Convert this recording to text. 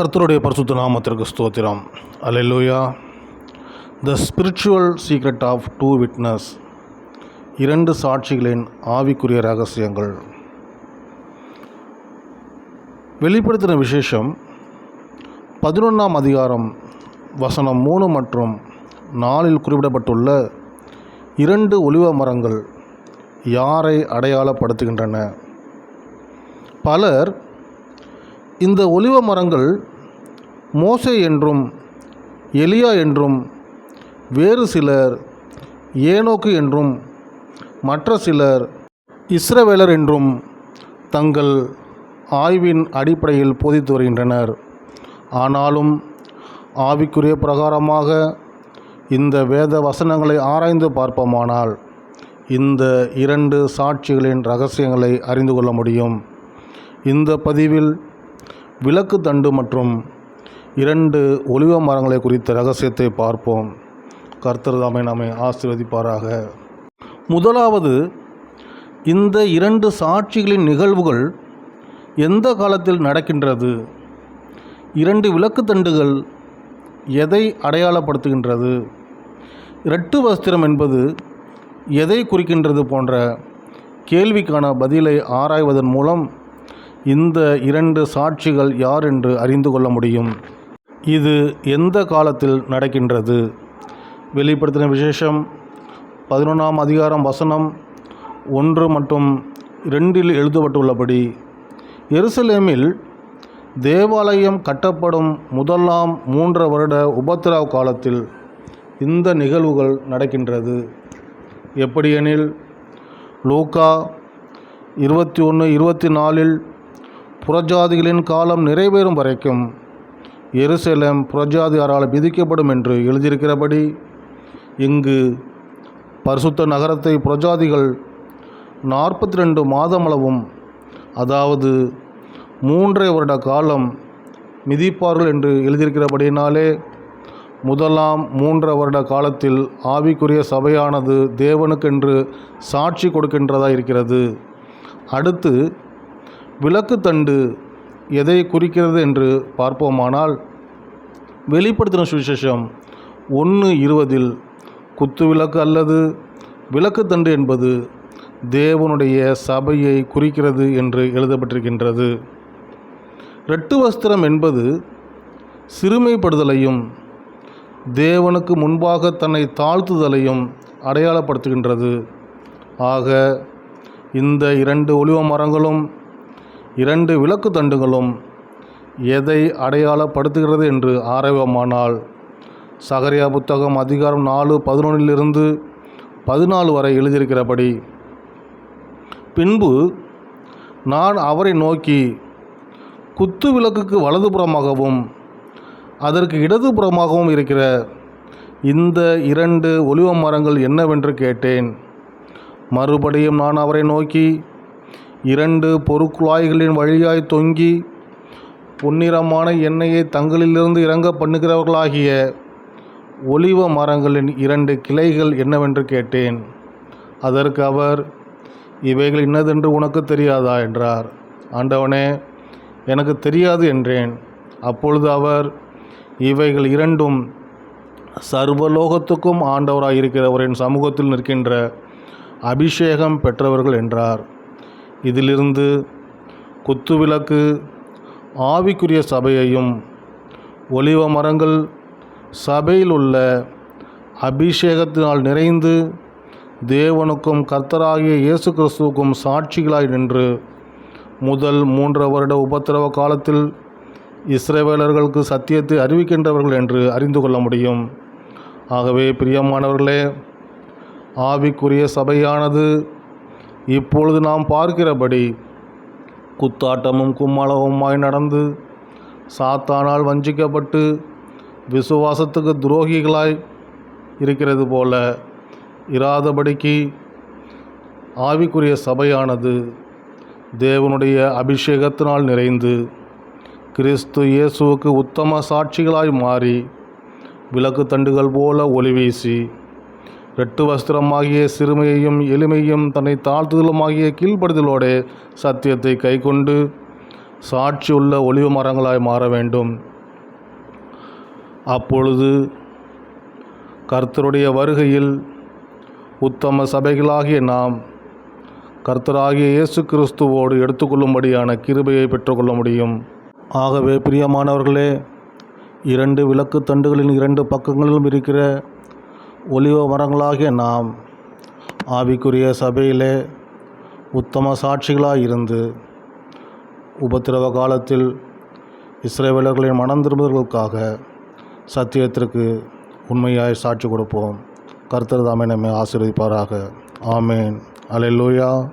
கர்த்தருடைய பரிசுத்த நாமத்திற்கு ஸ்தோத்திரம். Hallelujah the spiritual secret of two witness இரண்டு சாட்சிகளின் ஆவிக்குரிய ரகசியங்கள். வெளிப்படுத்தின விசேஷம் பதினொன்றாம் அதிகாரம் வசனம் மூணு மற்றும் நாலில் குறிப்பிடப்பட்டுள்ள இரண்டு ஒளிவ மரங்கள் யாரை அடையாளப்படுத்துகின்றன? பலர் இந்த ஒலிவ மரங்கள் மோசே என்றும் எலியா என்றும் வேறு சிலர் ஏனோக்கு என்றும் மற்ற சிலர் இஸ்ரவேலர் என்றும் தங்கள் ஆய்வின் அடிப்படையில் போதித்து வருகின்றனர். ஆனாலும் ஆவிக்குரிய பிரகாரமாக இந்த வேத வசனங்களை ஆராய்ந்து பார்ப்போமானால் இந்த இரண்டு சாட்சிகளின் ரகசியங்களை அறிந்து கொள்ள முடியும். இந்த பதிவில் விளக்கு தண்டு மற்றும் இரண்டு ஒளிவ மரங்களை குறித்த ரகசியத்தை பார்ப்போம். கர்த்தர் தாமே நம்மை ஆசீர்வதிப்பாராக. முதலாவது இந்த இரண்டு சாட்சிகளின் நிகழ்வுகள் எந்த காலத்தில் நடக்கின்றது? இரண்டு விளக்கு தண்டுகள் எதை அடையாளப்படுத்துகின்றது? இரட்டு வஸ்திரம் என்பது எதை குறிக்கின்றது போன்ற கேள்விக்கான பதிலை ஆராய்வதன் மூலம் இந்த இரண்டு சாட்சிகள் யார் என்று அறிந்து கொள்ள முடியும்? இது எந்த காலத்தில் நடக்கின்றது? வெளிப்படுத்தின விசேஷம் பதினொன்றாம் அதிகாரம் வசனம் ஒன்று மற்றும் ரெண்டில் எழுதப்பட்டுள்ளபடி எருசலேமில் தேவாலயம் கட்டப்படும் முதலாம் மூன்று வருட உபத்திரவ காலத்தில் இந்த நிகழ்வுகள் நடக்கின்றது. எப்படியெனில் லூக்கா இருபத்தி ஒன்று இருபத்தி நாலில் புறஜாதிகளின் காலம் நிறைவேறும் வரைக்கும் எருசலேம் புறஜாதியாரால் விதிக்கப்படும் என்று எழுதியிருக்கிறபடி இங்கு பரிசுத்த நகரத்தை புறஜாதிகள் நாற்பத்தி ரெண்டு மாதமளவும் அதாவது மூன்றரை வருட காலம் மிதிப்பார்கள் என்று எழுதியிருக்கிறபடியினாலே முதலாம் மூன்று வருட காலத்தில் ஆவிக்குரிய சபையானது தேவனுக்கென்று சாட்சி கொடுக்கின்றதாக இருக்கிறது அடுத்து விளக்கு தண்டு எதை குறிக்கிறது என்று பார்ப்போமானால் வெளிப்படுத்தின சுவிசேஷம் ஒன்று இருபதில் குத்து விளக்கு அல்லது விளக்கு தண்டு என்பது தேவனுடைய சபையை குறிக்கிறது என்று எழுதப்பட்டிருக்கின்றது. ரெட்டு வஸ்திரம் என்பது சிறுமைப்படுதலையும் தேவனுக்கு முன்பாக தன்னை தாழ்த்துதலையும் அடையாளப்படுத்துகின்றது. ஆக இந்த இரண்டு ஒளிவ மரங்களும் இரண்டு விளக்கு தண்டுகளும் எதை அடையாளப்படுத்துகிறது என்று ஆராய்வோமானால் சகரியா புத்தகம் அதிகாரம் நாலு பதினொன்றிலிருந்து பதினாலு வரை எழுதியிருக்கிறபடி பின்பு நான் அவரை நோக்கி குத்து விளக்குக்கு வலதுபுறமாகவும் அதற்கு இடதுபுறமாகவும் இருக்கிற இந்த இரண்டு ஒளிவ மரங்கள் என்னவென்று கேட்டேன். மறுபடியும் நான் அவரை நோக்கி இரண்டு பொருட்குழாய்களின் வழியாய் தொங்கி பொன்னிறமான எண்ணெயை தங்களிலிருந்து இறங்க பண்ணுகிறவர்களாகிய ஒலிவ மரங்களின் இரண்டு கிளைகள் என்னவென்று கேட்டேன். அதற்கு அவர் இவைகள் இன்னதென்று உனக்கு தெரியாதா? என்றார். ஆண்டவனே எனக்கு தெரியாது என்றேன். அப்பொழுது அவர் இவைகள் இரண்டும் சர்வலோகத்துக்கும் ஆண்டவராக இருக்கிறவரின் சமூகத்தில் நிற்கின்ற அபிஷேகம் பெற்றவர்கள் என்றார். இதிலிருந்து குத்துவிளக்கு ஆவிக்குரிய சபையையும் ஒலிவ மரங்கள் சபையில் உள்ள அபிஷேகத்தினால் நிறைந்து தேவனுக்கும் கர்த்தராகிய இயேசு கிறிஸ்துவுக்கும் சாட்சிகளாய் நின்று முதல் மூன்று வருட உபத்திரவ காலத்தில் இஸ்ரேவேலர்களுக்கு சத்தியத்தை அறிவிக்கின்றவர்கள் என்று அறிந்து கொள்ள முடியும். ஆகவே பிரியமானவர்களே ஆவிக்குரிய சபையானது இப்பொழுது நாம் பார்க்கிறபடி குத்தாட்டமும் கும்மளவுமாய் நடந்து சாத்தானால் வஞ்சிக்கப்பட்டு விசுவாசத்துக்கு துரோகிகளாய் இருக்கிறது போல இராதபடிக்கு ஆவிக்குரிய சபையானது தேவனுடைய அபிஷேகத்தினால் நிறைந்து கிறிஸ்து இயேசுவுக்கு உத்தம சாட்சிகளாய் மாறி விளக்கு தண்டுகள் போல ஒளி வெட்டு வஸ்திரமாகிய சிறுமையையும் எளிமையும் தன்னை தாழ்த்துதலுமாகிய கீழ்ப்படுதலோடே சத்தியத்தை கைக்கொண்டு சாட்சியுள்ள ஒளிவு மரங்களாய் மாற வேண்டும். அப்பொழுது கர்த்தருடைய வருகையில் உத்தம சபைகளாகிய நாம் கர்த்தராகிய இயேசு கிறிஸ்துவோடு எடுத்துக்கொள்ளும்படியான கிருபையை பெற்றுக்கொள்ள முடியும். ஆகவே பிரியமானவர்களே இரண்டு விளக்கு தண்டுகளின் இரண்டு பக்கங்களிலும் இருக்கிற ஒளிவ மரங்களாகிய நாம் ஆவிக்குரிய சபையிலே உத்தம சாட்சிகளாக இருந்து உபத்திரவ காலத்தில் இஸ்ரேவேலர்களின் மனம் திரும்புதலுக்காக சத்தியத்திற்கு உண்மையாய் சாட்சி கொடுப்போம். கர்த்தர் தாமே நம்மை ஆசீர்வதிப்பாராக. ஆமேன். அல்லேலூயா